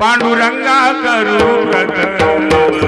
पांडुरंगा करू कत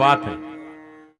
बात है